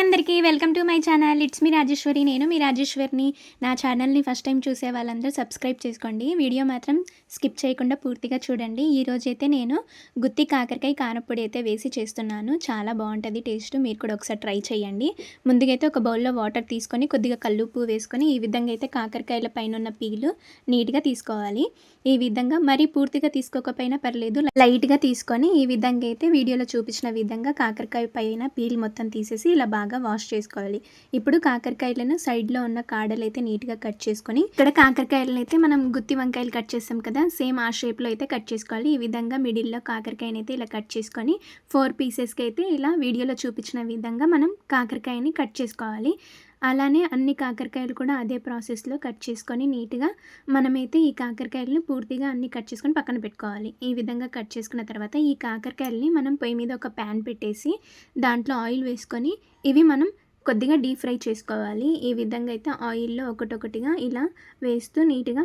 అందరికీ welcome to my channel. It's మీ రాజేశ్వరి. నేను మీ రాజేశ్వరిని. నా ఛానల్ని ఫస్ట్ టైం చూసే వాళ్ళందరూ సబ్స్క్రైబ్ చేసుకోండి. వీడియో మాత్రం స్కిప్ చేయకుండా పూర్తిగా చూడండి. ఈ రోజైతే నేను గుత్తి కాకరకాయ కారపొడి అయితే వేసి చేస్తున్నాను. చాలా బాగుంటుంది టేస్ట్ మీరు కూడా ఒకసారి ట్రై చేయండి. ముందుగైతే ఒక బౌల్లో వాటర్ తీసుకొని కొద్దిగా కల్లుప్పు వేసుకొని ఈ విధంగా అయితే కాకరకాయల పైన ఉన్న పీలు నీట్గా తీసుకోవాలి. ఈ విధంగా మరీ పూర్తిగా తీసుకోకపోయినా పర్లేదు. లైట్గా తీసుకొని ఈ విధంగా అయితే వీడియోలో చూపించిన విధంగా కాకరకాయ పైన పీల్ మొత్తం తీసేసి ఇలా బాగా వాష్ చేసుకోవాలి. ఇప్పుడు కాకరకాయలను సైడ్లో ఉన్న కాడలు అయితే నీట్గా కట్ చేసుకొని ఇక్కడ కాకరకాయలను అయితే మనం గుత్తి వంకాయలు కట్ చేస్తాం కదా సేమ్ ఆ షేప్లో అయితే కట్ చేసుకోవాలి. ఈ విధంగా మిడిల్లో కాకరకాయని అయితే ఇలా కట్ చేసుకొని ఫోర్ పీసెస్కి అయితే ఇలా వీడియోలో చూపించిన విధంగా మనం కాకరకాయని కట్ చేసుకోవాలి. అలానే అన్ని కాకరకాయలు కూడా అదే ప్రాసెస్లో కట్ చేసుకొని నీట్గా మనమైతే ఈ కాకరకాయలను పూర్తిగా అన్ని కట్ చేసుకొని పక్కన పెట్టుకోవాలి. ఈ విధంగా కట్ చేసుకున్న తర్వాత ఈ కాకరకాయలని మనం పొయ్యి మీద ఒక ప్యాన్ పెట్టేసి దాంట్లో ఆయిల్ వేసుకొని ఇవి మనం కొద్దిగా డీప్ ఫ్రై చేసుకోవాలి. ఈ విధంగా అయితే ఆయిల్లో ఒకటొకటిగా ఇలా వేస్తూ నీట్గా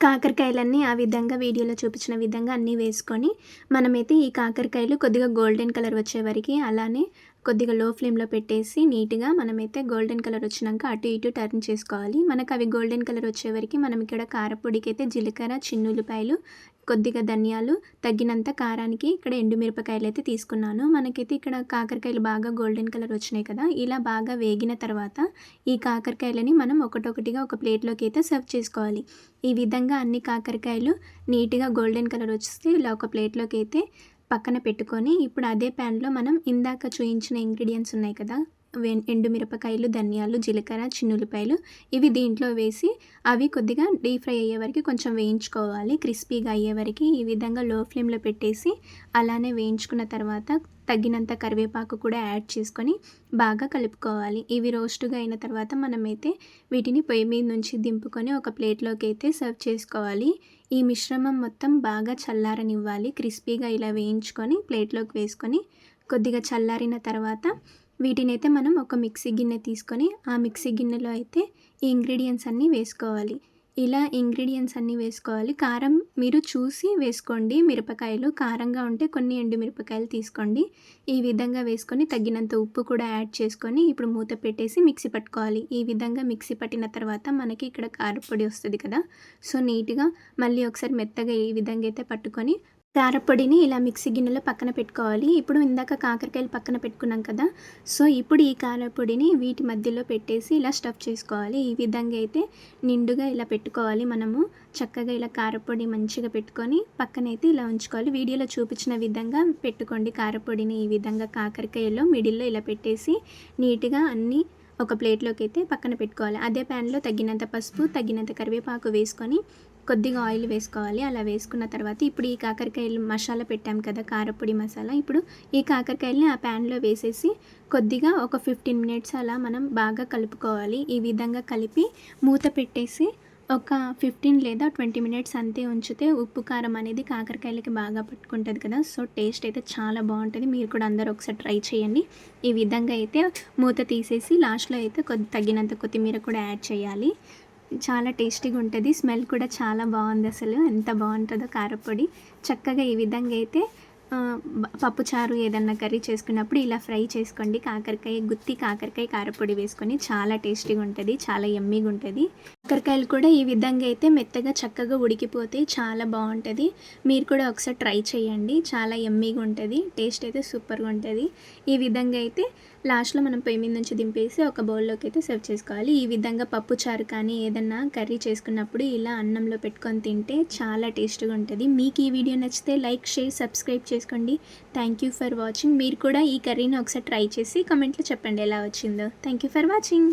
కాకరకాయలన్నీ ఆ విధంగా వీడియోలో చూపించిన విధంగా అన్నీ వేసుకొని మనమైతే ఈ కాకరకాయలు కొద్దిగా గోల్డెన్ కలర్ వచ్చే వరకు అలానే కొద్దిగా లో ఫ్లేమ్లో పెట్టేసి నీట్గా మనమైతే గోల్డెన్ కలర్ వచ్చినాక అటు ఇటు టర్న్ చేసుకోవాలి. మనకు అవి గోల్డెన్ కలర్ వచ్చే వరకు మనం ఇక్కడ కారపొడికి అయితే జీలకర్ర చిన్నులపాయలు కొద్దిగా ధనియాలు తగ్గినంత కారానికి ఇక్కడ ఎండుమిరపకాయలు అయితే తీసుకున్నాను. మనకైతే ఇక్కడ కాకరకాయలు బాగా గోల్డెన్ కలర్ వచ్చినాయి కదా ఇలా బాగా వేగిన తర్వాత ఈ కాకరకాయలని మనం ఒకటొకటిగా ఒక ప్లేట్లోకి అయితే సర్వ్ చేసుకోవాలి. ఈ విధంగా అన్ని కాకరకాయలు నీట్గా గోల్డెన్ కలర్ వస్తే ఇలా ఒక ప్లేట్లోకి అయితే పక్కన పెట్టుకొని ఇప్పుడు అదే ప్యాన్లో మనం ఇందాక చూయించిన ఇంగ్రీడియంట్స్ ఉన్నాయి కదా ఎండుమిరపకాయలు ధనియాలు జీలకర్ర చిన్నులపాయలు ఇవి దీంట్లో వేసి అవి కొద్దిగా డీప్ ఫ్రై అయ్యే వరకు కొంచెం వేయించుకోవాలి. క్రిస్పీగా అయ్యే వరకు ఈ విధంగా లో ఫ్లేమ్లో పెట్టేసి అలానే వేయించుకున్న తర్వాత తగినంత కరివేపాకు కూడా యాడ్ చేసుకొని బాగా కలుపుకోవాలి. ఇవి రోస్టుగా అయిన తర్వాత మనమైతే వీటిని పొయ్యి మీద నుంచి దింపుకొని ఒక ప్లేట్లోకి అయితే సర్వ్ చేసుకోవాలి. ఈ మిశ్రమం మొత్తం బాగా చల్లారనివ్వాలి. క్రిస్పీగా ఇలా వేయించుకొని ప్లేట్లోకి వేసుకొని కొద్దిగా చల్లారిన తర్వాత వీటిని అయితే మనం ఒక మిక్సీ గిన్నె తీసుకొని ఆ మిక్సీ గిన్నెలో అయితే ఈ ఇంగ్రీడియంట్స్ అన్నీ వేసుకోవాలి. ఇలా ఇంగ్రీడియంట్స్ అన్నీ వేసుకోవాలి. కారం మీరు చూసి వేసుకోండి. మిరపకాయలు కారంగా ఉంటే కొన్ని ఎండు మిరపకాయలు తీసుకోండి. ఈ విధంగా వేసుకొని తగినంత ఉప్పు కూడా యాడ్ చేసుకొని ఇప్పుడు మూత పెట్టేసి మిక్సీ పట్టుకోవాలి. ఈ విధంగా మిక్సీ పట్టిన తర్వాత మనకి ఇక్కడ కారపొడి వస్తుంది కదా. సో నీట్గా మళ్ళీ ఒకసారి మెత్తగా ఈ విధంగా అయితే పట్టుకొని కారపొడిని ఇలా మిక్సీ గిన్నెలో పక్కన పెట్టుకోవాలి. ఇప్పుడు ఇందాక కాకరకాయలు పక్కన పెట్టుకున్నాం కదా సో ఇప్పుడు ఈ కారపొడిని వీటి మధ్యలో పెట్టేసి ఇలా స్టఫ్ చేసుకోవాలి. ఈ విధంగా అయితే నిండుగా ఇలా పెట్టుకోవాలి మనము. చక్కగా ఇలా కారపొడి మంచిగా పెట్టుకొని పక్కనైతే ఇలా ఉంచుకోవాలి. వీడియోలో చూపించిన విధంగా పెట్టుకోండి కారపొడిని. ఈ విధంగా కాకరకాయలో మిడిల్లో ఇలా పెట్టేసి నీట్గా అన్నీ ఒక ప్లేట్లోకి అయితే పక్కన పెట్టుకోవాలి. అదే ప్యాన్లో తగినంత పసుపు తగినంత కరివేపాకు వేసుకొని కొద్దిగా ఆయిల్ వేసుకోవాలి. అలా వేసుకున్న తర్వాత ఇప్పుడు ఈ కాకరకాయలు మసాలా పెట్టాం కదా కారపొడి మసాలా. ఇప్పుడు ఈ కాకరకాయలని ఆ ప్యాన్లో వేసేసి కొద్దిగా ఒక ఫిఫ్టీన్ మినిట్స్ అలా మనం బాగా కలుపుకోవాలి. ఈ విధంగా కలిపి మూత పెట్టేసి ఒక ఫిఫ్టీన్ లేదా ట్వంటీ మినిట్స్ అంతే ఉంచితే ఉప్పు కారం అనేది కాకరకాయలకి బాగా పట్టుకుంటుంది కదా. సో టేస్ట్ అయితే చాలా బాగుంటుంది. మీరు కూడా అందరూ ఒకసారి ట్రై చేయండి. ఈ విధంగా అయితే మూత తీసేసి లాస్ట్లో అయితే కొద్ది తగినంత కొత్తిమీర కూడా యాడ్ చేయాలి. చాలా టేస్టీగా ఉంటుంది. స్మెల్ కూడా చాలా బాగుంది అసలు. ఎంత బాగుంటుందో కారపొడి. చక్కగా ఈ విధంగా అయితే పప్పుచారు ఏదన్నా కర్రీ చేసుకున్నప్పుడు ఇలా ఫ్రై చేసుకోండి. కాకరకాయ గుత్తి కాకరకాయ కారపొడి వేసుకొని చాలా టేస్టీగా ఉంటుంది. చాలా ఎమ్మీగా ఉంటుంది. కాకరకాయలు కూడా ఈ విధంగా అయితే మెత్తగా చక్కగా ఉడికిపోతే చాలా బాగుంటుంది. మీరు కూడా ఒకసారి ట్రై చేయండి. చాలా ఎమ్మీగా ఉంటుంది. టేస్ట్ అయితే సూపర్గా ఉంటుంది. ఈ విధంగా అయితే లాస్ట్లో మనం పొయ్యి మీద నుంచి దింపేసి ఒక బౌల్లోకి అయితే సర్వ్ చేసుకోవాలి. ఈ విధంగా పప్పు చారు కానీ ఏదన్నా కర్రీ చేసుకున్నప్పుడు ఇలా అన్నంలో పెట్టుకొని తింటే చాలా టేస్ట్గా ఉంటుంది. మీకు ఈ వీడియో నచ్చితే లైక్ షేర్ సబ్స్క్రైబ్ చేసుకోండి. థ్యాంక్ యూ ఫర్ వాచింగ్ మీరు కూడా ఈ కర్రీని ఒకసారి ట్రై చేసి కమెంట్లో చెప్పండి ఎలా వచ్చిందో. Thank you for watching